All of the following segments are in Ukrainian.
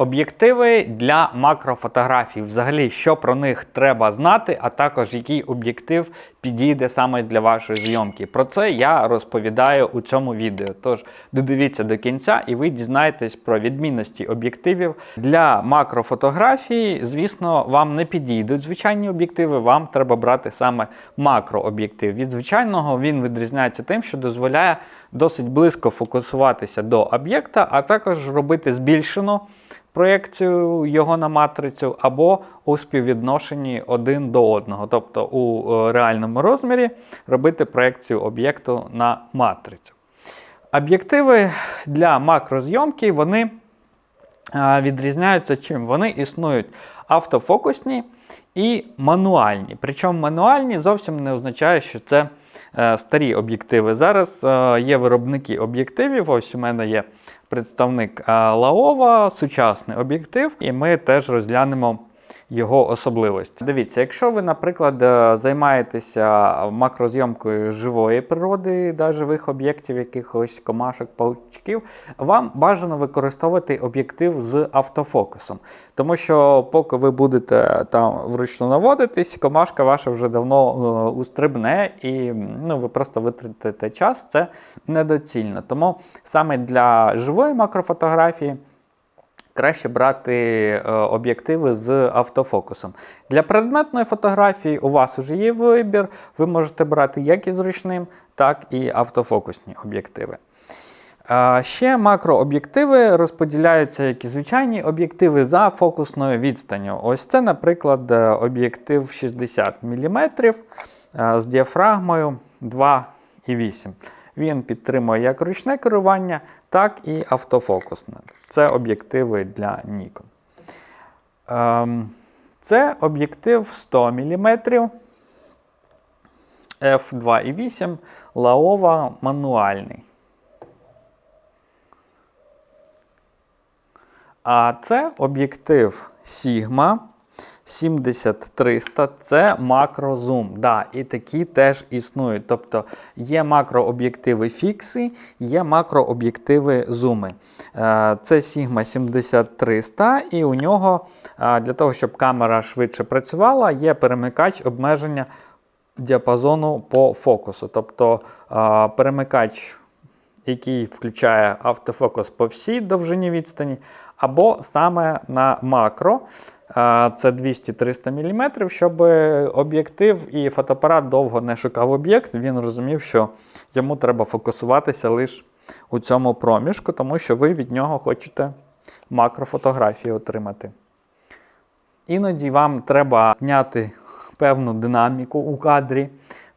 Об'єктиви для макрофотографій. Взагалі, що про них треба знати, а також який об'єктив підійде саме для вашої зйомки. Про це я розповідаю у цьому відео. Тож додивіться до кінця, і ви дізнаєтесь про відмінності об'єктивів для макрофотографії. Звісно, вам не підійдуть звичайні об'єктиви. Вам треба брати саме макрооб'єктив. Від звичайного він відрізняється тим, що дозволяє досить близько фокусуватися до об'єкта, а також робити збільшену проєкцію його на матрицю або у співвідношенні один до одного, тобто у е, реальному розмірі робити проєкцію об'єкту на матрицю. Об'єктиви для макрозйомки вони е, відрізняються чим? Вони існують автофокусні і мануальні. Причому мануальні зовсім не означає, що це старі об'єктиви. Зараз е, є виробники об'єктивів. Ось у мене є представник Лаова, сучасний об'єктив, і ми теж розглянемо його особливості. Дивіться, якщо ви, наприклад, е, займаєтеся макрозйомкою живої природи, да, живих об'єктів, якихось комашок, паучків, вам бажано використовувати об'єктив з автофокусом. Тому що, поки ви будете там вручну наводитись, комашка ваша вже давно е, устрибне, і ну, ви просто витратите час, це недоцільно. Тому саме для живої макрофотографії. Краще брати е, об'єктиви з автофокусом. Для предметної фотографії у вас вже є вибір. Ви можете брати як і зручним, так і автофокусні об'єктиви. Е, Ще макрооб'єктиви розподіляються як і звичайні об'єктиви за фокусною відстанню. Ось це, наприклад, е, об'єктив 60 мм з діафрагмою 2,8. Він підтримує як ручне керування, так і автофокусне. Це об'єктиви для Nikon. Ем, Це об'єктив 100 мм f2,8 Laowa мануальний. А це об'єктив Sigma 70-300 це макрозум. Да, І такі теж існують. Тобто є макрооб'єктиви фікси, є макрооб'єктиви зуми. Е, Це Sigma 70-300, і у нього е, для того, щоб камера швидше працювала, є перемикач обмеження діапазону по фокусу. Тобто е, перемикач. Який включає автофокус по всій довжині відстані, або саме на макро це 200-300 мм, щоб об'єктив і фотоапарат довго не шукав об'єкт, він розумів, що йому треба фокусуватися лише у цьому проміжку, тому що ви від нього хочете макрофотографії отримати. Іноді вам треба зняти певну динаміку у кадрі.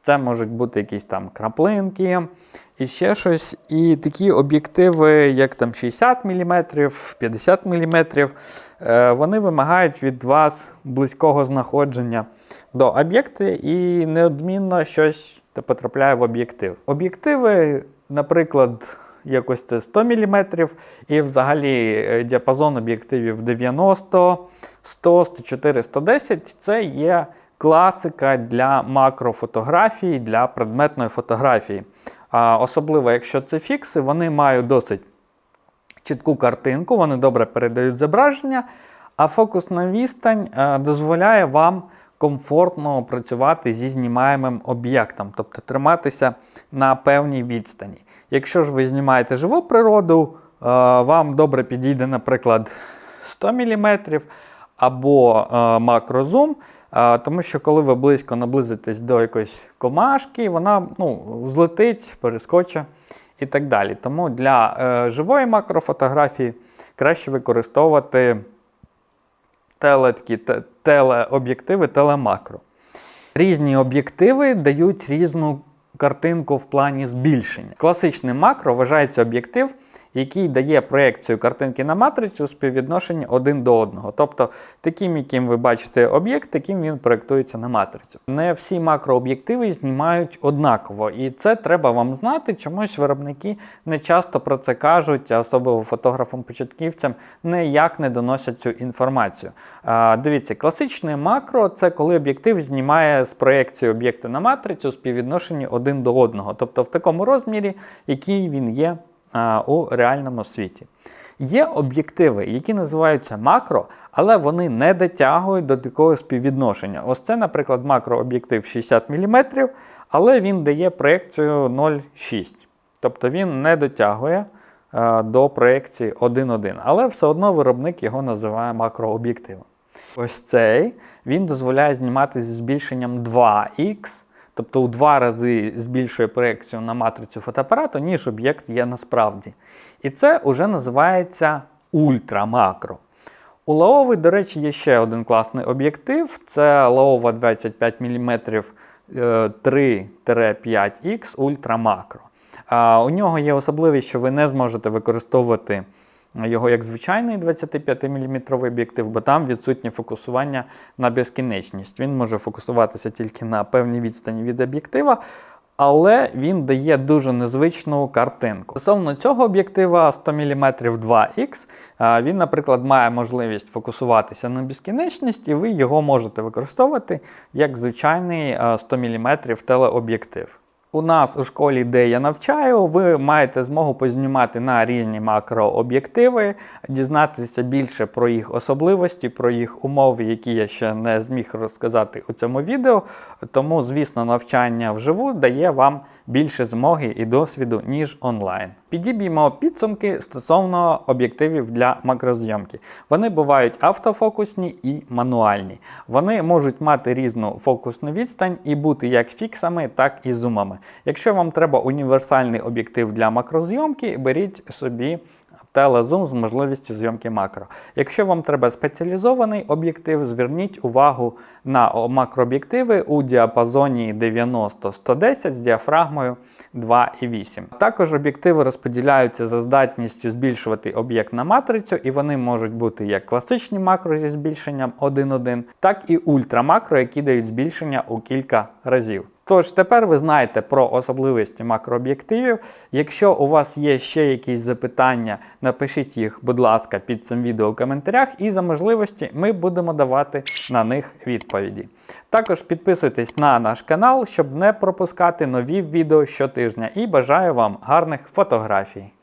Це можуть бути якісь там краплинки і ще щось. І такі об'єктиви, як там 60 мм, 50 мм, вони вимагають від вас близького знаходження до об'єкта і неодмінно щось потрапляє в об'єктив. Об'єктиви, наприклад, якось це 100 мм, і взагалі е, діапазон об'єктивів 90, 100, 104, 110 це є класика для макрофотографії, для предметної фотографії. А Особливо, якщо це фікси, вони мають досить чітку картинку, вони добре передають зображення, а фокусна відстань е, дозволяє вам комфортно працювати зі знімаємим об'єктом, тобто триматися на певній відстані. Якщо ж ви знімаєте живу природу, е, вам добре підійде, наприклад, 100 мм або е, макрозум. Тому що, коли ви близько наблизитесь до якоїсь комашки, вона ну, злетить, перескочить і так далі. Тому для е, живої макрофотографії краще використовувати теле, такі, телеоб'єктиви, телемакро. Різні об'єктиви дають різну картинку в плані збільшення. Класичний макро вважається об'єктив який дає проекцію картинки на матрицю у співвідношенні один до одного. Тобто, таким, яким ви бачите об'єкт, таким він проєктується на матрицю. Не всі макрооб'єктиви знімають однаково, і це треба вам знати. Чомусь виробники не часто про це кажуть, особливо фотографам-початківцям ніяк не доносять цю інформацію. А, Дивіться, класичне макро це коли об'єктив знімає з проєкцією об'єкта на матрицю у співвідношенні один до одного, тобто в такому розмірі, який він є у реальному світі. Є об'єктиви, які називаються макро, але вони не дотягують до такого співвідношення. Ось це, наприклад, макрооб'єктив 60 мм, але він дає проекцію 0,6. Тобто він не дотягує е, до проекції 1,1, але все одно виробник його називає макрооб'єктивом. Ось цей він дозволяє знімати зі збільшенням 2х, тобто у два рази збільшує проекцію на матрицю фотоапарату, ніж об'єкт є насправді. І це вже називається ультрамакро. У Laovi, до речі, є ще один класний об'єктив. Це Laowa 25 мм 3-5X ультрамакро. У нього є особливість, що ви не зможете використовувати його як звичайний 25-мм об'єктив, бо там відсутнє фокусування на безкінечність. Він може фокусуватися тільки на певній відстані від об'єктива, але він дає дуже незвичну картинку. Стосовно цього об'єктива 100 мм 2X, він, наприклад, має можливість фокусуватися на безкінечність, і ви його можете використовувати як звичайний 100 мм телеоб'єктив. У нас у школі, де я навчаю, ви маєте змогу познімати на різні макрооб'єктиви, дізнатися більше про їх особливості, про їх умови, які я ще не зміг розказати у цьому відео. Тому, звісно, навчання вживу дає вам більше змоги і досвіду, ніж онлайн. Підіб'ємо підсумки стосовно об'єктивів для макрозйомки. Вони бувають автофокусні і мануальні. Вони можуть мати різну фокусну відстань і бути як фіксами, так і зумами. Якщо вам треба універсальний об'єктив для макрозйомки, беріть собі телезум з можливістю зйомки макро. Якщо вам треба спеціалізований об'єктив, зверніть увагу на макрооб'єктиви у діапазоні 90-110 з діафрагмою 2,8. Також об'єктиви розподіляються за здатністю збільшувати об'єкт на матрицю, і вони можуть бути як класичні макро зі збільшенням 1,1, так і ультрамакро, які дають збільшення у кілька разів. Тож тепер ви знаєте про особливості макрооб'єктивів. Якщо у вас є ще якісь запитання, напишіть їх, будь ласка, під цим відео у коментарях, і за можливості ми будемо давати на них відповіді. Також підписуйтесь на наш канал, щоб не пропускати нові відео щотижня. І бажаю вам гарних фотографій.